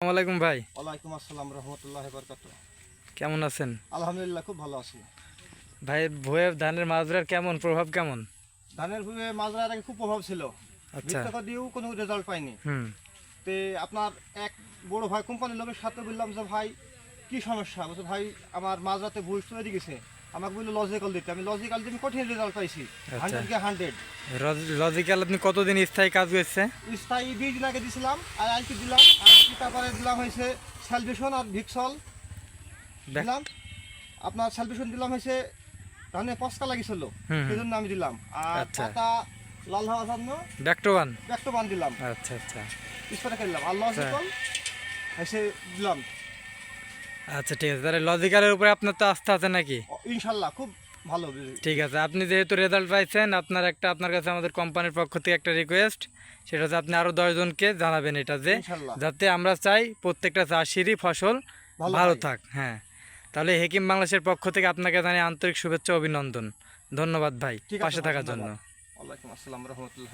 আসসালামু ভাই। ওয়ালাইকুম আসসালাম রহমতুল্লাহ বরকাত কেমন আছেন? আলহামদুলিল্লাহ খুব ভালো আছি। ভাই ভয়ে ধানের মাজরার কেমন? প্রভাব কেমন? ধানের ভুয়ে মাজরার আগে খুব প্রভাব ছিল। আচ্ছা। টাকা দিয়েও কোনো রেজাল্ট পাইনি। হুম। তে আপনার এক বড় ভাই কোম্পানির লোকের সাথে বললাম যে ভাই কি সমস্যা? বলছে ভাই আমার মাঝরাতে ভুল তৈরি গেছে। আমাকে বলল লজিক্যাল দিতে। আমি লজিক্যাল দিয়ে কঠিন রেজাল্ট পাইছি। আচ্ছা। হান্ড্রেড কে হান্ড্রেড লজিক্যাল আপনি কতদিন স্থায়ী কাজ করছে? স্থায়ী দিন আগে দিছিলাম আর আজকে দিলাম আর তারপরে দিলাম হয়েছে স্যালভেশন আর ভিক্সল দেখ- দিলাম। আপনার স্যালভেশন দিলাম হয়েছে ধানে পস্কা। সেই জন্য আমি দিলাম। আর আচ্ছা। পাতা লাল হওয়ার জন্য ব্যাকটোবান একটা বান দিলাম। আচ্ছা আচ্ছা। স্প্রে করলাম আর লজিক্যাল এসে দিলাম। আচ্ছা ঠিক আছে। তাহলে লজিক্যালের উপরে আপনার তো আস্থা আছে নাকি? ইনশাল্লাহ খুব ভালো ঠিক আছে আপনি যেহেতু রেজাল্ট পাইছেন আপনার একটা আপনার কাছে আমাদের কোম্পানির পক্ষ থেকে একটা রিকোয়েস্ট সেটা হচ্ছে আপনি আরও দশজনকে জানাবেন এটা যে যাতে আমরা চাই প্রত্যেকটা চাষিরই ফসল ভালো থাক হ্যাঁ। তাহলে হেকিম বাংলাদেশের পক্ষ থেকে আপনাকে জানাই আন্তরিক শুভেচ্ছা অভিনন্দন। ধন্যবাদ ভাই পাশে থাকার জন্য। ওয়ালাইকুম আসসালাম রহমতুল্লাহ